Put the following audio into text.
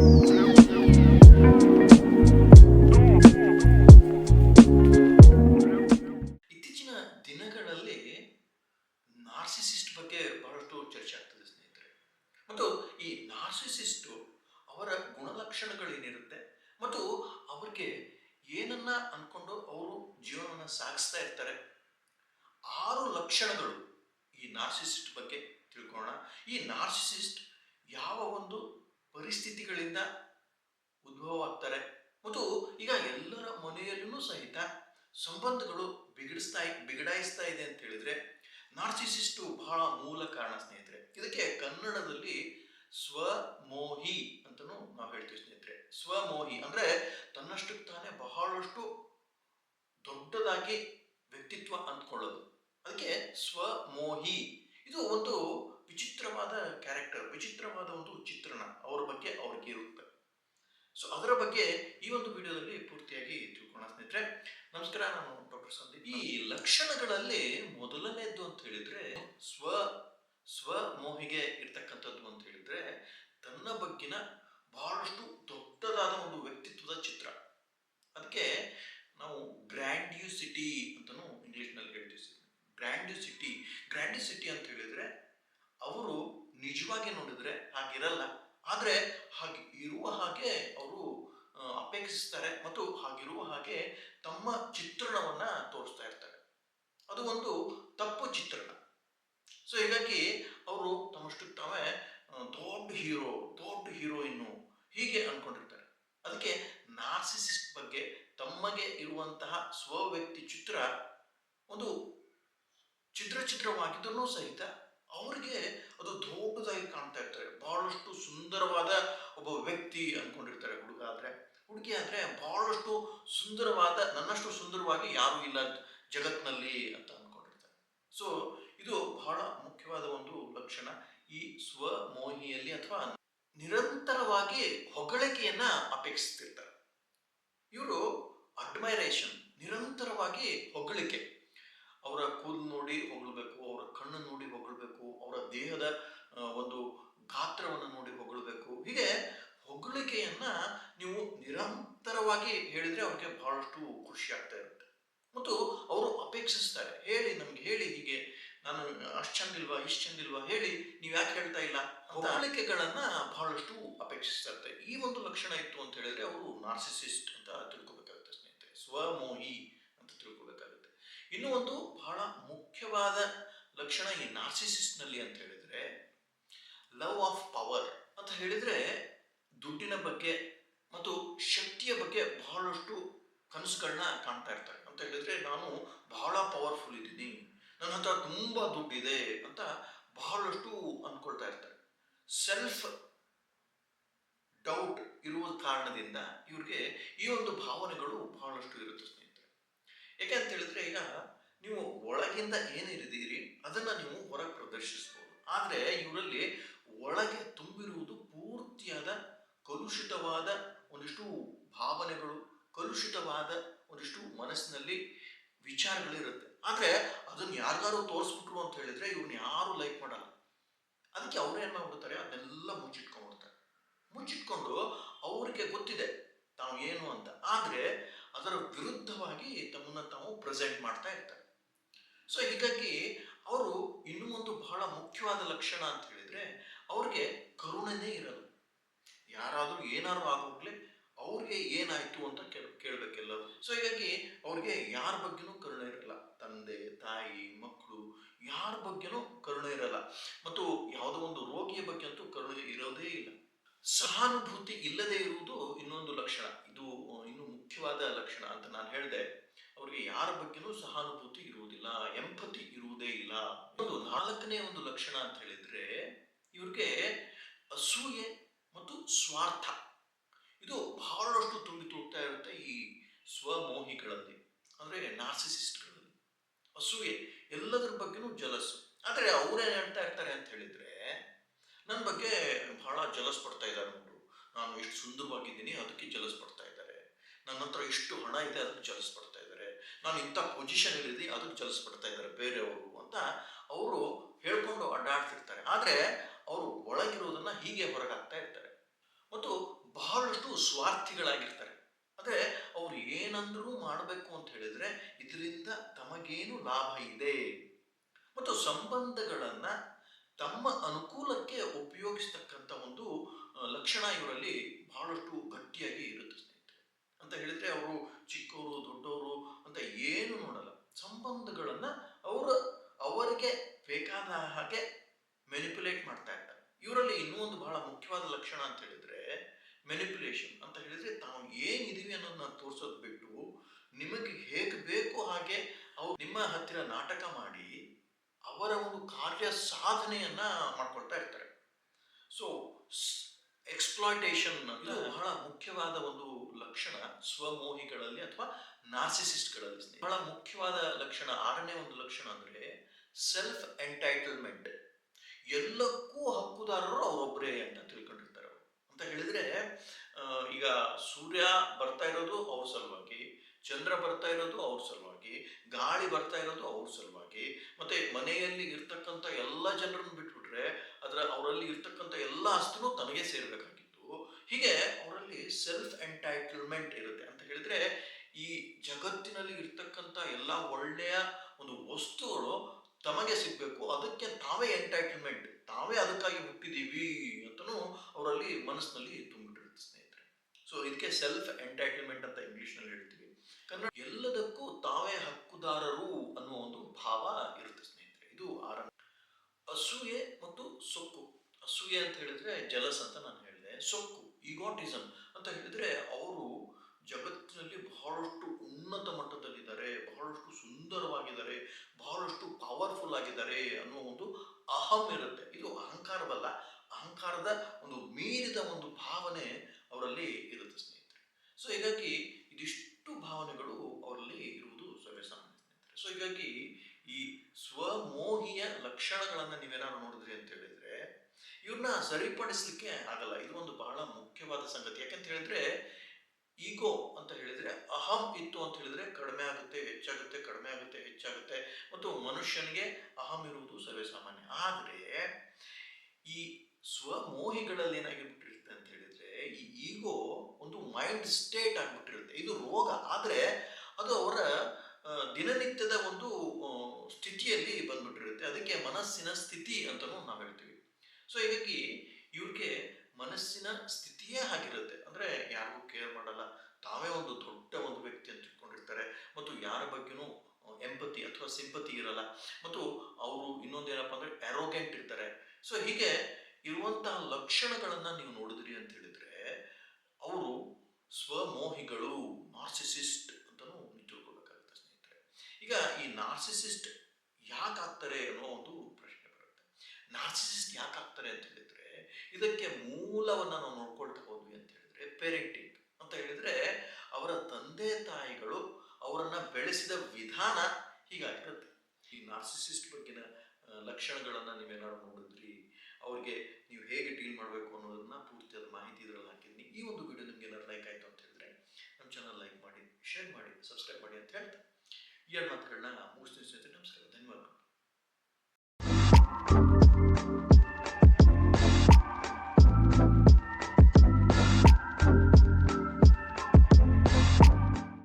ಇತ್ತೀಚಿನ ದಿನಗಳಲ್ಲಿ ನಾರ್ಸಿಸಿಸ್ಟ್ ಬಗ್ಗೆ ಬಹಳಷ್ಟು ಚರ್ಚೆ ಆಗ್ತದೆ ಸ್ನೇಹಿತರೆ. ಮತ್ತು ಈ ನಾರ್ಸಿಸಿಸ್ಟು ಅವರ ಗುಣಲಕ್ಷಣಗಳೇನಿರುತ್ತೆ ಮತ್ತು ಅವ್ರಿಗೆ ಏನನ್ನ ಅನ್ಕೊಂಡು ಅವರು ಜೀವನವನ್ನು ಸಾಗಿಸ್ತಾ ಇರ್ತಾರೆ. ಆರು ಲಕ್ಷಣಗಳು ಈ ನಾರ್ಸಿಸಿಸ್ಟ್ ಬಗ್ಗೆ ತಿಳ್ಕೊಳ್ಳೋಣ. ಈ ನಾರ್ಸಿಸಿಸ್ಟ್ ಯಾವ ಒಂದು ಪರಿಸ್ಥಿತಿಗಳಿಂದ ಉದ್ಭವ ಆಗ್ತಾರೆ ಮತ್ತು ಈಗ ಎಲ್ಲರ ಮನೆಯಲ್ಲೂ ಸಹಿತ ಸಂಬಂಧಗಳು ಬಿಗಡಿಸ್ತಾ ಬಿಗಡಾಯಿಸ್ತಾ ಇದೆ ಅಂತ ಹೇಳಿದ್ರೆ ನಾರ್ಸಿಸಿಸ್ಟು ಬಹಳ ಮೂಲ ಕಾರಣ ಸ್ನೇಹಿತರೆ. ಇದಕ್ಕೆ ಕನ್ನಡದಲ್ಲಿ ಸ್ವಮೋಹಿ ಅಂತಲೂ ನಾವು ಹೇಳ್ತೀವಿ ಸ್ನೇಹಿತರೆ. ಸ್ವಮೋಹಿ ಅಂದ್ರೆ ತನ್ನಷ್ಟಕ್ಕೆ ತಾನೇ ಬಹಳಷ್ಟು ದೊಡ್ಡದಾಗಿ ವ್ಯಕ್ತಿತ್ವ ಅಂದ್ಕೊಳ್ಳೋದು ಅದಕ್ಕೆ ಸ್ವಮೋಹಿ. ಇದು ಒಂದು ವಿಚಿತ್ರವಾದ ಕ್ಯಾರೆಕ್ಟರ್ ವಿಚಿತ್ರವಾದ ಒಂದು ಚಿತ್ರಣ ಅವರ ಬಗ್ಗೆ ಅವ್ರಿಗೆ ಇರುತ್ತೆ. ಸೊ ಅದರ ಬಗ್ಗೆ ಈ ಒಂದು ವಿಡಿಯೋದಲ್ಲಿ ಪೂರ್ತಿಯಾಗಿ ತಿಳ್ಕೊಳ್ಳೋಣ ಸ್ನೇಹಿತರೆ. ನಮಸ್ಕಾರ, ನಾನು ಡಾಕ್ಟರ್ ಸಂದೀಪ್. ಈ ಲಕ್ಷಣಗಳಲ್ಲಿ ಮೊದಲನೇದ್ದು ಅಂತ ಹೇಳಿದ್ರೆ, ಸ್ವ, ಸ್ವಮೋಹಿಗೆ ಇರ್ತಕ್ಕಂಥದ್ದು ಅಂತ ಹೇಳಿದ್ರೆ, ತನ್ನ ಬಗ್ಗಿನ ಬಹಳಷ್ಟು ದೊಡ್ಡದಾದ ಒಂದು ವ್ಯಕ್ತಿತ್ವದ ಚಿತ್ರ. ಅದಕ್ಕೆ ನಾವು ಗ್ರ್ಯಾಂಡ್ಯೂಸಿಟಿ ಅಂತಲೂ ಇಂಗ್ಲಿಷ್ನಲ್ಲಿ ಹೇಳ್ತೀವಿ. ಗ್ರ್ಯಾಂಡ್ಯೂಸಿಟಿ ಗ್ರ್ಯಾಂಡ್ಯೂಸಿಟಿ ಅಂತ ಹೇಳಿದ್ರೆ ನಿಜವಾಗಿ ನೋಡಿದ್ರೆ ಹಾಗಿರಲ್ಲ. ಆದರೆ ಹಾಗೆ ಇರುವ ಹಾಗೆ ಅವರು ಅಪೇಕ್ಷಿಸ್ತಾರೆ ಮತ್ತು ಹಾಗಿರುವ ಹಾಗೆ ತಮ್ಮ ಚಿತ್ರಣವನ್ನ ತೋರಿಸ್ತಾ ಇರ್ತಾರೆ. ಅದು ಒಂದು ತಪ್ಪು ಚಿತ್ರಣ. ಸೊ ಹೀಗಾಗಿ ಅವರು ತಮ್ಮಷ್ಟು ತಾವೇ ದೊಡ್ಡ ಹೀರೋ, ದೊಡ್ಡ ಹೀರೋಯಿನ್ನು ಹೀಗೆ ಅನ್ಕೊಂಡಿರ್ತಾರೆ. ಅದಕ್ಕೆ ನಾರ್ಸಿಸಿಸ್ಟ್ ಬಗ್ಗೆ ತಮಗೆ ಇರುವಂತಹ ಸ್ವವ್ಯಕ್ತಿ ಚಿತ್ರ ಒಂದು ಚಿತ್ರ ಚಿತ್ರವಾಗಿದ್ದರೂ ಸಹಿತ ಅವರಿಗೆ ಅದು ದೊಡ್ಡದಾಗಿ ಕಾಣ್ತಾ ಇರ್ತಾರೆ ಬಹಳಷ್ಟು ಸುಂದರವಾದ ಒಬ್ಬ ವ್ಯಕ್ತಿ ಅನ್ಕೊಂಡಿರ್ತಾರೆ ಹುಡುಗ ಆದ್ರೆ ಹುಡುಗಿ ಅಂದರೆ ಬಹಳಷ್ಟು ಸುಂದರವಾದ, ನನ್ನಷ್ಟು ಸುಂದರವಾಗಿ ಯಾರೂ ಇಲ್ಲ ಜಗತ್ನಲ್ಲಿ ಅಂತ ಅಂದ್ಕೊಂಡಿರ್ತಾರೆ ಸೊ ಇದು ಬಹಳ ಮುಖ್ಯವಾದ ಒಂದು ಲಕ್ಷಣ. ಈ ಸ್ವಮೋಹಿಯಲ್ಲಿ ಅಥವಾ ನಿರಂತರವಾಗಿ ಹೊಗಳಿಕೆಯನ್ನ ಅಪೇಕ್ಷಿಸ್ತಿರ್ತಾರೆ. ಇವರು ಅಡ್ಮೈರೇಷನ್ ನಿರಂತರವಾಗಿ ಹೊಗಳಿಕೆ. ಅವರ ಕೂದಲು ನೋಡಿ ಹೊಗಳಬೇಕು, ಅವರ ಕಣ್ಣು ನೋಡಿ ಹೊಗಳಬೇಕು, ಅವರ ದೇಹದ ಒಂದು ಗಾತ್ರವನ್ನು ನೋಡಿ ಹೊಗಳಬೇಕು. ಹೀಗೆ ಹೊಗಳಿಕೆಯನ್ನ ನೀವು ನಿರಂತರವಾಗಿ ಹೇಳಿದ್ರೆ ಅವ್ರಿಗೆ ಬಹಳಷ್ಟು ಖುಷಿ ಆಗ್ತಾ ಇರುತ್ತೆ. ಮತ್ತು ಅವರು ಅಪೇಕ್ಷಿಸ್ತಾರೆ ಹೇಳಿ ನಮ್ಗೆ ಹೇಳಿ ಹೀಗೆ. ನಾನು ಅಷ್ಟು ಚಂದಿಲ್ವಾ ಇಷ್ಟು ಚಂದಿಲ್ವಾ ಹೇಳಿ ನೀವು ಯಾಕೆ ಹೇಳ್ತಾ ಇಲ್ಲ? ಹೊಗಳಿಕೆಗಳನ್ನ ಬಹಳಷ್ಟು ಅಪೇಕ್ಷಿಸ್ತಾ ಇರ್ತಾರೆ ಈ ಒಂದು ಲಕ್ಷಣ ಇತ್ತು ಅಂತ ಹೇಳಿದ್ರೆ ಅವರು ನಾರ್ಸಿಸಿಸ್ಟ್ ಅಂತ ತಿಳ್ಕೊಬೇಕಾಗುತ್ತೆ ಸ್ನೇಹಿತರೆ. ಸ್ವಮೋಹಿ ಅಂತ ತಿಳ್ಕೊಬೇಕಾಗುತ್ತೆ. ಇನ್ನು ಒಂದು ಬಹಳ ಮುಖ್ಯವಾದ ಲಕ್ಷಣ ಈ ನಾರ್ಸಿಸಿಸ್ಟ್ನಲ್ಲಿ ಅಂತ ಹೇಳಿದ್ರೆ ಲವ್ ಆಫ್ ಪವರ್ ಅಂತ ಹೇಳಿದ್ರೆ ದುಡ್ಡಿನ ಬಗ್ಗೆ ಮತ್ತು ಬಹಳಷ್ಟು ಕನಸುಗಳನ್ನ ಕಾಣ್ತಾ ಇರ್ತಾರೆ. ಅಂತ ಹೇಳಿದ್ರೆ ನಾನು ಬಹಳ ಪವರ್ಫುಲ್ ಇದ್ದೀನಿ. ನನ್ನ ಹತ್ರ ತುಂಬ ದುಡ್ಡಿದೆ ಅಂತ ಬಹಳಷ್ಟು ಅಂದ್ಕೊಳ್ತಾ ಇರ್ತಾರೆ. ಸೆಲ್ಫ್ ಡೌಟ್ ಇರುವ ಕಾರಣದಿಂದ ಇವ್ರಿಗೆ ಈ ಒಂದು ಭಾವನೆಗಳು ಬಹಳಷ್ಟು ಇರುತ್ತೆ ಸ್ನೇಹಿತರೆ. ಯಾಕೆ ಅಂತ ಹೇಳಿದ್ರೆ ಈಗ ನೀವು ಒಳಗಿಂದ ಏನಿರಿದ್ದೀರಿ ಅದನ್ನ ನೀವು ಹೊರಗೆ ಪ್ರದರ್ಶಿಸ್ಬೋದು. ಆದರೆ ಇವರಲ್ಲಿ ಒಳಗೆ ತುಂಬಿರುವುದು ಪೂರ್ತಿಯಾದ ಕಲುಷಿತವಾದ ಒಂದಿಷ್ಟು ಭಾವನೆಗಳು ಕಲುಷಿತವಾದ ಒಂದಿಷ್ಟು ಮನಸ್ಸಿನಲ್ಲಿ ವಿಚಾರಗಳಿರುತ್ತೆ. ಆದ್ರೆ ಅದನ್ನ ಯಾರಿಗಾರು ತೋರಿಸ್ಬಿಟ್ರು ಅಂತ ಹೇಳಿದ್ರೆ ಇವ್ರನ್ನ ಯಾರು ಲೈಕ್ ಮಾಡಲ್ಲ. ಅದಕ್ಕೆ ಅವ್ರು ಏನ್ ಮಾಡ್ಬಿಡ್ತಾರೆ? ಅದನ್ನೆಲ್ಲ ಮುಚ್ಚಿಟ್ಕೊಂಡ್ಬಿಡ್ತಾರೆ ಮುಚ್ಚಿಟ್ಕೊಂಡು ಅವ್ರಿಗೆ ಗೊತ್ತಿದೆ ತಾವು ಏನು ಅಂತ. ಆದ್ರೆ ಅದರ ವಿರುದ್ಧವಾಗಿ ತಮ್ಮನ್ನ ತಾವು ಪ್ರೆಸೆಂಟ್ ಮಾಡ್ತಾ ಇರ್ತಾರೆ. ಸೊ ಹೀಗಾಗಿ ಅವರು ಇನ್ನೂ ಒಂದು ಬಹಳ ಮುಖ್ಯವಾದ ಲಕ್ಷಣ ಅಂತ ಹೇಳಿದ್ರೆ ಅವ್ರಿಗೆ ಕರುಣನೇ ಇರಲ್ಲ. ಯಾರಾದರೂ ಏನಾದ್ರು ಆಗೋಗ್ಲಿ ಅವ್ರಿಗೆ ಏನಾಯ್ತು ಅಂತ ಕೇಳ್ ಕೇಳಬೇಕೆಲ್ಲ ಸೊ ಹೀಗಾಗಿ ಅವ್ರಿಗೆ ಯಾರ ಬಗ್ಗೆನೂ ಕರುಣೆ ಇರಲ್ಲ. ತಂದೆ, ತಾಯಿ ಮಕ್ಕಳು ಯಾರ ಬಗ್ಗೆನೂ ಕರುಣೆ ಇರಲ್ಲ. ಮತ್ತು ಯಾವುದೋ ಒಂದು ರೋಗಿಯ ಬಗ್ಗೆ ಅಂತೂ ಕರುಣೆ ಇರೋದೇ ಇಲ್ಲ. ಸಹಾನುಭೂತಿ ಇಲ್ಲದೆ ಇರುವುದು ಇನ್ನೊಂದು ಲಕ್ಷಣ. ಇದು ಇನ್ನು ಮುಖ್ಯವಾದ ಲಕ್ಷಣ ಅಂತ ನಾನು ಹೇಳಿದೆ. ಅವ್ರಿಗೆ ಯಾರ ಬಗ್ಗೆನೂ ಸಹಾನುಭೂತಿ ಇರುವುದಿಲ್ಲ ಎಂಪತಿ ಇರುವುದೇ ಇಲ್ಲ. ಒಂದು ನಾಲ್ಕನೇ ಒಂದು ಲಕ್ಷಣ ಅಂತ ಹೇಳಿದ್ರೆ, ಇವ್ರಿಗೆ ಅಸೂಯೆ ಮತ್ತು ಸ್ವಾರ್ಥ. ಇದು ಬಹಳಷ್ಟು ತುಂಬಿ ತುಳುಕ್ತಾ ಇರುತ್ತೆ ಈ ಸ್ವಮೋಹಿಗಳಲ್ಲಿ, ಅಂದರೆ ನಾರ್ಸಿಸಿಸ್ಟ್ಗಳಲ್ಲಿ. ಅಸೂಯೆ ಎಲ್ಲದರ ಬಗ್ಗೆನೂ ಜಲಸು. ಆದರೆ ಅವರೇನು ಹೇಳ್ತಾ ಇರ್ತಾರೆ ಅಂತ ಹೇಳಿದ್ರೆ ನನ್ನ ಬಗ್ಗೆ ಬಹಳ ಜಲಸ್ ಪಡ್ತಾ ಇದ್ದಾರೆ ಅವರು ನಾನು ಎಷ್ಟು ಸುಂದರವಾಗಿದ್ದೀನಿ, ಅದಕ್ಕೆ ಜಲಸ್ ಪಡ್ತಾ ಇದ್ದಾರೆ. ನನ್ನ ಹತ್ರ ಇಷ್ಟು ಹಣ ಇದೆ, ಅದಕ್ಕೆ ಜಲಸ್ ಪಡ್ತಾ ಇದ್ದಾರೆ. ನಾನು ಇಂಥ ಪೊಸಿಷನ್ ಇರಿದಿ ಅದಕ್ಕೆ ಜಲಸ್ ಪಡ್ತಾ ಇದ್ದಾರೆ ಬೇರೆಯವರು ಅಂತ ಅವರು ಹೇಳ್ಕೊಂಡು ಅಡ್ಡಾಡ್ತಿರ್ತಾರೆ. ಆದರೆ ಅವರು ಒಳಗಿರೋದನ್ನ ಹೀಗೆ ಬಹಳಷ್ಟು ಸ್ವಾರ್ಥಿಗಳಾಗಿರ್ತಾರೆ. ಅಂದರೆ ಅವ್ರು ಏನಂದ್ರೂ ಮಾಡಬೇಕು ಅಂತ ಹೇಳಿದ್ರೆ ಇದರಿಂದ ತಮಗೇನು ಲಾಭ ಇದೆ. ಮತ್ತು ಸಂಬಂಧಗಳನ್ನ ತಮ್ಮ ಅನುಕೂಲಕ್ಕೆ ಉಪಯೋಗಿಸ್ತಕ್ಕಂಥ ಒಂದು ಲಕ್ಷಣ ಇವರಲ್ಲಿ ಬಹಳಷ್ಟು ಗಟ್ಟಿಯಾಗಿ ಇರುತ್ತೆ ಅಂತ ಹೇಳಿದ್ರೆ ಅವರು ಚಿಕ್ಕವರು, ದೊಡ್ಡವರು ಅಂತ ಏನು ನೋಡಲ್ಲ. ಸಂಬಂಧಗಳನ್ನ ಅವರು, ಅವರಿಗೆ ಬೇಕಾದ ಹಾಗೆ ಮೆನಿಪುಲೇಟ್ ಮಾಡ್ತಾ ಇರ್ತಾರೆ. ಇವರಲ್ಲಿ ಇನ್ನೂ ಒಂದು ಬಹಳ ಮುಖ್ಯವಾದ ಲಕ್ಷಣ ಅಂತ ಹೇಳಿದ್ರೆ ಮೆನಿಪುಲೇಷನ್ ಅಂತ ಹೇಳಿದ್ರೆ ತಾವು ಏನಿದೀವಿ ಅನ್ನೋದನ್ನ ತೋರಿಸೋದು ಬಿಟ್ಟು ನಿಮಗೆ ಹೇಗೆ ಬೇಕು ಹಾಗೆ ಅವ್ರು ನಿಮ್ಮ ಹತ್ತಿರ ನಾಟಕ ಮಾಡಿ ಅವರ ಒಂದು ಕಾರ್ಯ ಸಾಧನೆಯನ್ನ ಮಾಡ್ಕೊಳ್ತಾ ಇರ್ತಾರೆ. ಸೊ ಎಕ್ಸ್ಪ್ಲಾಯ್ಟೇಷನ್ ಇದು ಬಹಳ ಮುಖ್ಯವಾದ ಒಂದು ಲಕ್ಷಣ ಸ್ವಮೋಹಿಗಳಲ್ಲಿ ಅಥವಾ ನಾರ್ಸಿಸಿಸ್ಟ್ಗಳಲ್ಲಿ ಬಹಳ ಮುಖ್ಯವಾದ ಲಕ್ಷಣ ಆರನೇ ಒಂದು ಲಕ್ಷಣ ಅಂದ್ರೆ ಸೆಲ್ಫ್ ಎಂಟೈಟಲ್ಮೆಂಟ್ ಎಲ್ಲಕ್ಕೂ ಹಕ್ಕುದಾರರು ಅವರೊಬ್ಬರೇ ಅಂತ ತಿಳ್ಕೊಂಡಿರ್ತಾರೆ ಅವರು. ಅಂತ ಹೇಳಿದ್ರೆ ಈಗ ಸೂರ್ಯ ಬರ್ತಾ ಇರೋದು ಅವ್ರ ಸಲುವಾಗಿ. ಚಂದ್ರ ಬರ್ತಾ ಇರೋದು ಅವ್ರ ಸಲುವಾಗಿ, ಗಾಳಿ ಬರ್ತಾ ಇರೋದು ಅವ್ರ ಸಲುವಾಗಿ. ಮತ್ತೆ ಮನೆಯಲ್ಲಿ ಇರ್ತಕ್ಕಂಥ ಎಲ್ಲ ಜನರನ್ನು ಬಿಟ್ಬಿಟ್ರೆ ಅದರ ಅವರಲ್ಲಿ ಇರ್ತಕ್ಕಂಥ ಎಲ್ಲ ಆಸ್ತಿನೂ ತನಗೆ ಸೇರ್ಬೇಕಾಗಿತ್ತು. ಹೀಗೆ ಅವರಲ್ಲಿ ಸೆಲ್ಫ್ ಎಂಟೈಟಲ್ಮೆಂಟ್ ಇರುತ್ತೆ ಅಂತ ಹೇಳಿದ್ರೆ ಈ ಜಗತ್ತಿನಲ್ಲಿ ಇರ್ತಕ್ಕಂಥ ಎಲ್ಲ ಒಳ್ಳೆಯ ಒಂದು ವಸ್ತುಗಳು ತಮಗೆ ಸಿಗಬೇಕು, ಅದಕ್ಕೆ ತಾವೇ ಎಂಟೈಟಲ್ಮೆಂಟ್ ತಾವೇ ಅದಕ್ಕಾಗಿ ಹುಟ್ಟಿದೀವಿ ಅಂತನೂ ಅವರಲ್ಲಿ ಮನಸ್ಸಿನಲ್ಲಿ ತುಂಬಿಟ್ಟಿರುತ್ತೆ ಸ್ನೇಹಿತರೆ. ಸೊ ಇದಕ್ಕೆ ಸೆಲ್ಫ್ ಎಂಟೈಟಲ್ಮೆಂಟ್ ಅಂತ ಇಂಗ್ಲಿಷ್ನಲ್ಲಿ ಹೇಳ್ತೀವಿ ಕನ್ನಡ ಎಲ್ಲದಕ್ಕೂ ತಾವೇ ಹಕ್ಕುದಾರರು ಅನ್ನುವ ಒಂದು ಭಾವ ಇರುತ್ತೆ ಸ್ನೇಹಿತರೆ. ಇದು ಆರಂಭ ಅಸೂಯೆ ಮತ್ತು ಸೊಕ್ಕು. ಅಸೂಯೆ ಅಂತ ಹೇಳಿದ್ರೆ ಜಲಸ್ ಅಂತ ನಾನು ಹೇಳಿದೆ. ಸೊಕ್ಕು ಈಗೋಟಿಸಮ್ ಅಂತ ಹೇಳಿದ್ರೆ ಅವರು ಜಗತ್ತಿನಲ್ಲಿ ಬಹಳಷ್ಟು ಉನ್ನತ ಮಟ್ಟದಲ್ಲಿದ್ದಾರೆ, ಬಹಳಷ್ಟು ಸುಂದರವಾಗಿದ್ದಾರೆ, ಬಹಳಷ್ಟು ಪವರ್ಫುಲ್ ಆಗಿದ್ದಾರೆ ಅನ್ನೋ ಒಂದು ಅಹಂ ಇರುತ್ತೆ. ಇದು ಅಹಂಕಾರವಲ್ಲ, ಅಹಂಕಾರದ ಒಂದು ಮೀರಿದ ಒಂದು ಭಾವನೆ ಅವರಲ್ಲಿ ಇರುತ್ತೆ ಸ್ನೇಹಿತರೆ. ಸೊ ಹೀಗಾಗಿ ಇದಿಷ್ಟು ಭಾವನೆಗಳು ಅವರಲ್ಲಿ ಇರುವುದು ಸರ್ವೇಸಾಮಾನ್ಯ ಸಾಮಾನ್ಯ. ಸೊ ಹೀಗಾಗಿ ಈ ಸ್ವಮೋಹಿಯ ಲಕ್ಷಣಗಳನ್ನು ನೀವೇನಾದ್ರು ನೋಡಿದ್ರಿ ಅಂತ ಹೇಳಿದ್ರೆ ಇವ್ರನ್ನ ಸರಿಪಡಿಸ್ಲಿಕ್ಕೆ ಆಗಲ್ಲ. ಇದು ಒಂದು ಬಹಳ ಮುಖ್ಯವಾದ ಸಂಗತಿ. ಯಾಕಂತ ಹೇಳಿದ್ರೆ, ಈಗೋ ಅಂತ ಹೇಳಿದ್ರೆ, ಅಹಂ ಇತ್ತು ಅಂತ ಹೇಳಿದ್ರೆ ಕಡಿಮೆ ಆಗುತ್ತೆ, ಹೆಚ್ಚಾಗುತ್ತೆ, ಕಡಿಮೆ ಆಗುತ್ತೆ, ಹೆಚ್ಚಾಗುತ್ತೆ. ಮತ್ತು ಮನುಷ್ಯನಿಗೆ ಅಹಂ ಇರುವುದು ಸರ್ವೇಸಾಮಾನ್ಯ ಆದರೆ, ಈ ಸ್ವಮೋಹಿಗಳಲ್ಲಿ ಈ ಈಗೋ ಒಂದು ಮೈಂಡ್ ಸ್ಟೇಟ್ ಆಗಿಬಿಟ್ಟಿರುತ್ತೆ. ಇದು ರೋಗ. ಆದರೆ ಅದು ಅವರ ದಿನನಿತ್ಯದ ಒಂದು ಸ್ಥಿತಿಯಲ್ಲಿ ಬಂದ್ಬಿಟ್ಟಿರುತ್ತೆ. ಅದಕ್ಕೆ ಮನಸ್ಸಿನ ಸ್ಥಿತಿ ಅಂತಲೂ ನಾವು ಹೇಳ್ತೀವಿ. ಸೊ ಹೀಗಾಗಿ ಇವ್ರಿಗೆ ಮನಸ್ಸಿನ ಸ್ಥಿತಿಯೇ ಆಗಿರುತ್ತೆ. ಅಂದರೆ ಯಾರಿಗೂ ಕೇರ್ ಮಾಡಲ್ಲ. ತಾವೇ ಒಂದು ದೊಡ್ಡ ಒಂದು ವ್ಯಕ್ತಿ ಅಂತ ತಿಳ್ಕೊಂಡಿರ್ತಾರೆ. ಮತ್ತು ಯಾರ ಬಗ್ಗೆನೂ ಎಂಪತಿ ಅಥವಾ ಸಿಂಪತಿ ಇರಲ್ಲ. ಮತ್ತು ಅವರು ಇನ್ನೊಂದೇನಪ್ಪ ಅಂದ್ರೆ ಅರೋಗೆಂಟ್ ಇರ್ತಾರೆ. ಸೊ ಹೀಗೆ ಇರುವಂತಹ ಲಕ್ಷಣಗಳನ್ನು ನೀವು ನೋಡಿದ್ರಿ ಅಂತ ಹೇಳಿದ್ರೆ ಅವರು ಸ್ವಮೋಹಿಗಳು ನಾರ್ಸಿಸಿಸ್ಟ್ ಅಂತಲೂ ತಿಳ್ಕೊಬೇಕಾಗುತ್ತೆ ಸ್ನೇಹಿತರೆ. ಈಗ ಈ ನಾರ್ಸಿಸಿಸ್ಟ್ ಯಾಕೆ ಆಗ್ತಾರೆ ಅನ್ನೋ ಒಂದು ಪ್ರಶ್ನೆ ಬರುತ್ತೆ. ನಾರ್ಸಿಸಿಸ್ಟ್ ಯಾಕೆ ಆಗ್ತಾರೆ ಅಂತ ಹೇಳಿದ್ರೆ, ಇದಕ್ಕೆ ಮೂಲವನ್ನ ನಾವು ನೋಡ್ಕೊಳ್ತಾ ಹೋದ್ವಿ ಅಂತ ಹೇಳಿದ್ರೆ ಪೇರೆಂಟಿಂಗ್ ಅಂತ ಹೇಳಿದ್ರೆ ಅವರ ತಂದೆ ತಾಯಿಗಳು ಅವರನ್ನ ಬೆಳೆಸಿದ ವಿಧಾನ ಹೀಗಾಗಿರುತ್ತೆ. ಈ ನಾರ್ಸಿಸಿಸ್ಟ್ ಬಗ್ಗಿನ ಲಕ್ಷಣಗಳನ್ನು ನೀವೇನಾದ್ರು ನೋಡಿದ್ರಿ? ಅವ್ರಿಗೆ ನೀವು ಹೇಗೆ ಡೀಲ್ ಮಾಡಬೇಕು ಅನ್ನೋದನ್ನ ಪೂರ್ತಿಯಾದ ಮಾಹಿತಿ ಇದರಲ್ಲಿ ಹಾಕಿದ್ದೀನಿ. ಈ ಒಂದು ವಿಡಿಯೋ ನಿಮ್ಗೆ ಲೈಕ್ ಆಯ್ತು ಅಂತ ಹೇಳಿದ್ರೆ ನಮ್ಮ ಚಾನಲ್ ಲೈಕ್ ಮಾಡಿ ಶೇರ್ ಮಾಡಿ ಸಬ್ಸ್ಕ್ರೈಬ್ ಮಾಡಿ ಅಂತ ಹೇಳ್ತಾ. ಎರಡು ಮಾತುಗಳನ್ನ ಮುಗಿಸ್ತೀನಿ